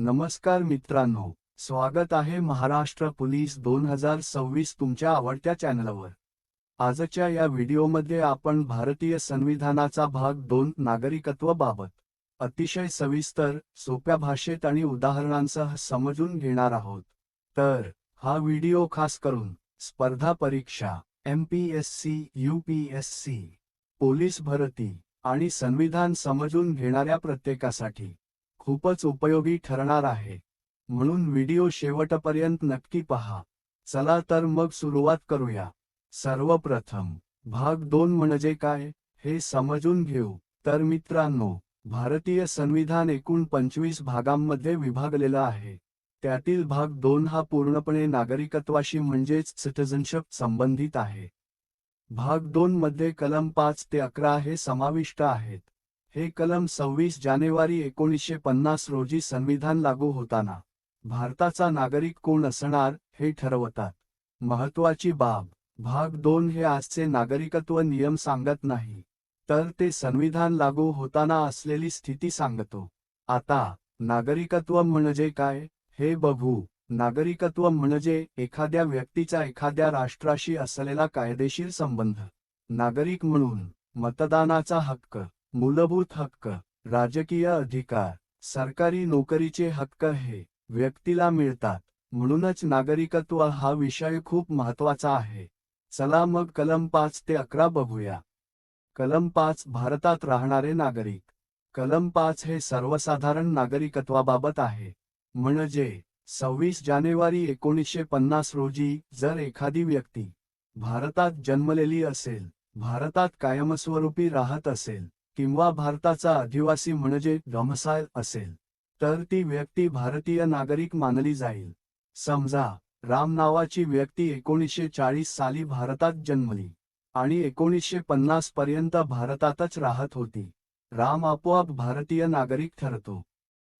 नमस्कार मित्रांनो स्वागत आहे महाराष्ट्र पोलीस दोन हजार सव्वीस तुमच्या आवडत्या चॅनलवर. आजच्या या व्हिडिओमध्ये आपण भारतीय संविधानाचा भाग दोन नागरिकत्वाबाबत अतिशय सविस्तर सोप्या भाषेत आणि उदाहरणांसह समजून घेणार आहोत. तर हा व्हिडिओ खास करून स्पर्धा परीक्षा M P S C U P S C police भरती आणि संविधान समजून घेणाऱ्या प्रत्येकासाठी खूपच उपयोगी ठरणार आहे. म्हणून व्हिडिओ शेवटपर्यंत नक्की पहा. चला तर मग सुरुवात करूया. सर्वप्रथम भाग दोन म्हणजे काय हे समजून घेऊ. तर मित्रांनो भारतीय संविधान एकूण पंचवीस भागांमध्ये विभागलेला आहे. त्यातील भाग दोन हा पूर्णपणे नागरिकत्वाशी म्हणजेच सिटिझनशिप संबंधित आहे. भाग दोन मध्ये कलम पाच ते अकरा हे समाविष्ट आहेत. हे कलम सव्वीस जानेवारी एकोणीसशे पन्नास रोजी संविधान लागू होताना भारताचा नागरिक कोण असणार हे ठरवतात. महत्वाची बाब भाग दोन हे आजचे नागरिकत्व नियम सांगत नाही तर ते संविधान लागू होताना असलेली स्थिती सांगतो. आता नागरिकत्व म्हणजे काय? हे बघू. नागरिकत्व म्हणजे एखाद्या व्यक्तीचा एखाद्या राष्ट्राशी असलेला कायदेशीर संबंध. नागरिक म्हणून मतदानाचा हक्क. मूलभूत हक्क राजकीय अधिकार सरकारी नोकरीचे हक्क हे व्यक्तीला मिळतात. म्हणूनच नागरिकत्व हा विषय खूप महत्त्वाचा आहे. चला मग कलम पाच ते अकरा बघूया. कलम पाच भारतात राहणारे नागरिक. कलम पाच हे सर्वसाधारण नागरिकत्वाबाबत आहे. म्हणजे सव्वीस जानेवारी एकोणीसशे पन्नास रोजी जर एखादी व्यक्ती भारतात जन्मलेली असेल भारतात कायमस्वरूपी राहत असेल किंवा भारताचा अधिवासी म्हणजे डॉमसाईल असेल तर ती व्यक्ती भारतीय नागरिक मानली जाईल. समजा राम नावाची व्यक्ती एकोणीसशे चाळीस साली भारतात जन्मली आणि एकोणीसशे पन्नास पर्यंत भारतातच राहत होती. राम आपोआप भारतीय नागरिक ठरतो.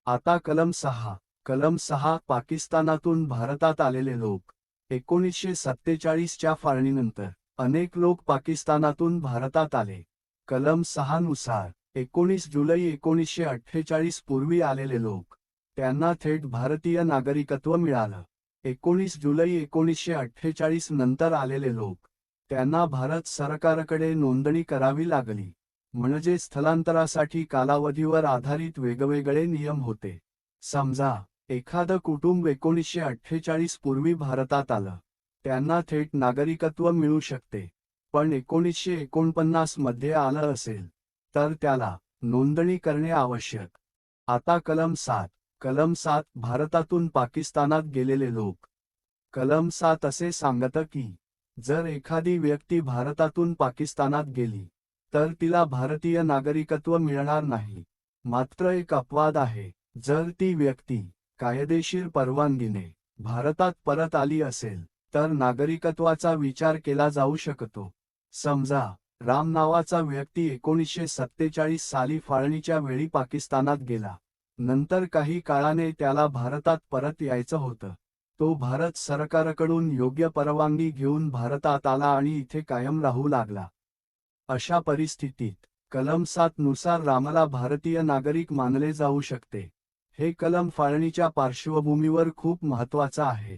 आता कलम सहा कलम सहा पाकिस्तानातून भारतात आलेले लोक एकोणीसशे सत्तेचाळीसच्या फाळणीनंतर अनेक लोक पाकिस्तानातून भारतात आले. कलम सहानुसार एकोणीस जुलै एकोणीसशे अठ्ठेचाळीस पूर्वी आलेले लोक त्यांना थेट भारतीय नागरिकत्व मिळालं. एकोणीस जुलै एकोणीसशे अठ्ठेचाळीस नंतर आलेले लोक त्यांना भारत सरकारकडे नोंदणी करावी लागली. म्हणजे स्थलांतरासाठी कालावधीवर आधारित वेगवेगळे नियम होते. समजा एखादं कुटुंब एकोणीसशे अठ्ठेचाळीस पूर्वी भारतात आलं त्यांना थेट नागरिकत्व मिळू शकते. पण एकोणीसशे एकोणपन्नासमध्ये आलं असेल तर त्याला नोंदणी करणे आवश्यक. आता कलम सात. कलम सात भारतातून पाकिस्तानात गेलेले लोक. कलम सात असे सांगतं की जर एखादी व्यक्ती भारतातून पाकिस्तानात गेली तर तिला भारतीय नागरिकत्व मिळणार नाही. मात्र एक अपवाद आहे जर ती व्यक्ती कायदेशीर परवानगीने भारतात परत आली असेल तर नागरिकत्वाचा विचार केला जाऊ शकतो. समजा राम नावाचा व्यक्ती एकोणीसशे सत्तेचाळीस साली फाळणीच्या वेळी पाकिस्तानात गेला. नंतर काही काळाने त्याला भारतात परत यायचं होतं. तो भारत सरकारकडून योग्य परवानगी घेऊन भारतात आला आणि इथे कायम राहू लागला. अशा परिस्थितीत कलम सात नुसार भारतीय नागरिक मानले जाऊ शकते. हे कलम फाळणीच्या पार्श्वभूमीवर खूप महत्वाचं आहे.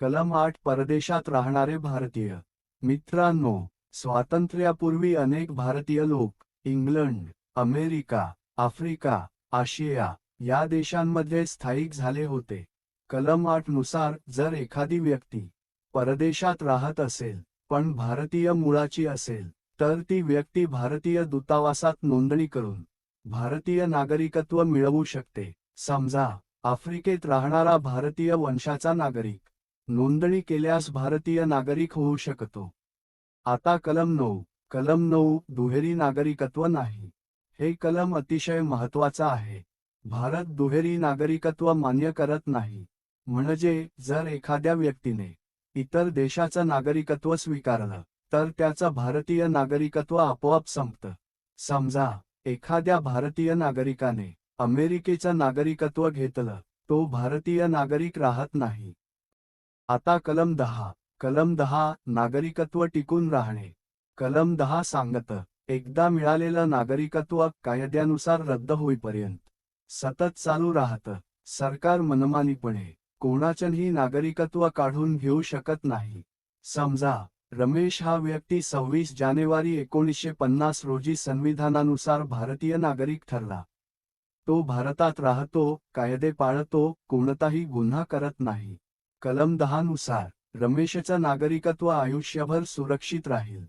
कलम आठ परदेशात राहणारे भारतीय मित्रांनो स्वातंत्र्यापूर्वी अनेक भारतीय लोक इंग्लंड अमेरिका आफ्रिका आशिया या देशांमध्ये स्थायिक झाले होते. कलम आठनुसार जर एखादी व्यक्ती परदेशात राहत असेल पण भारतीय मुळाची असेल तर ती व्यक्ती भारतीय दूतावासात नोंदणी करून भारतीय नागरिकत्व मिळवू शकते. समजा आफ्रिकेत राहणारा भारतीय वंशाचा नागरिक नोंदणी केल्यास भारतीय नागरिक होऊ शकतो. आता कलम नऊ. कलम नऊ दुहेरी नागरिकत्व नाही. हे कलम अतिशय महत्त्वाचा आहे. भारत दुहेरी नागरिकत्व मान्य करत नाही. म्हणजे जर एखाद्या व्यक्तीने इतर देशाचं नागरिकत्व स्वीकारलं तर त्याचं भारतीय नागरिकत्व आपोआप संपतं. समजा एखाद्या भारतीय नागरिकाने अमेरिकेचं नागरिकत्व घेतलं तो भारतीय नागरिक राहत नाही. आता कलम दहा. कलम दहा नागरिकत्व टिकून राहणे. कलम दहा सांगतं एकदा मिळालेलं नागरिकत्व कायद्यानुसार रद्द होईपर्यंत सतत चालू राहतं सरकार मनमानीपणे कोणाचंही नागरिकत्व काढून घेऊ शकत नाही. समजा रमेश हा व्यक्ती सव्वीस जानेवारी एकोणीसशे पन्नास रोजी संविधानानुसार भारतीय नागरिक ठरला. तो भारतात राहतो कायदे पाळतो कोणताही गुन्हा करत नाही. कलम दहानुसार रमेशचं नागरिकत्व आयुष्यभर सुरक्षित राहील.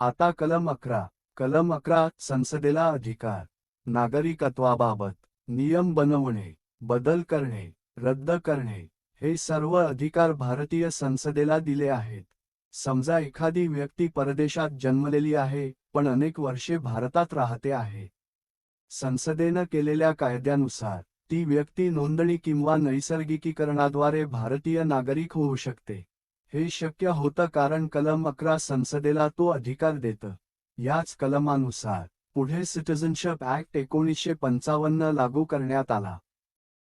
आता कलम अकरा कलम अकरा संसदेला अधिकार नागरिकत्वाबाबत नियम बनवणे बदल करणे रद्द करणे हे सर्व अधिकार भारतीय संसदेला दिले आहेत. समजा एखादी व्यक्ती परदेशात जन्मलेली आहे पण अनेक वर्षे भारतात राहते आहे. संसदेनं केलेल्या कायद्यानुसार ती व्यक्ती नोंदणी किंवा नैसर्गिकीकरणाद्वारे भारतीय नागरिक होऊ शकते. हे शक्य होतं कारण कलम अकरा संसदेला तो अधिकार देतं. याच कलमानुसार पुढे सिटिझनशिप ऍक्ट एकोणीसशे पंचावन्न लागू करण्यात आला.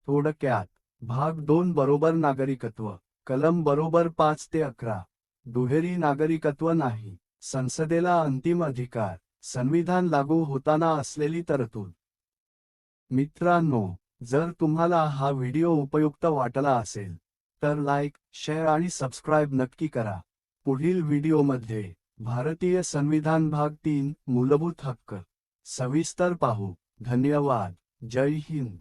थोडक्यात भाग दोन बरोबर नागरिकत्व कलम बरोबर पाच ते अकरा. दुहेरी नागरिकत्व नाही संसदेला अंतिम अधिकार संविधान लागू होताना असलेली तरतूद. मित्रांनो जर तुम्हाला हा व्हिडिओ उपयुक्त वाटला असेल तर लाईक शेअर आणि सबस्क्राईब नक्की करा. पुढील व्हिडिओमध्ये भारतीय संविधान भाग तीन मूलभूत हक्क. सविस्तर पाहू. धन्यवाद. जय हिंद.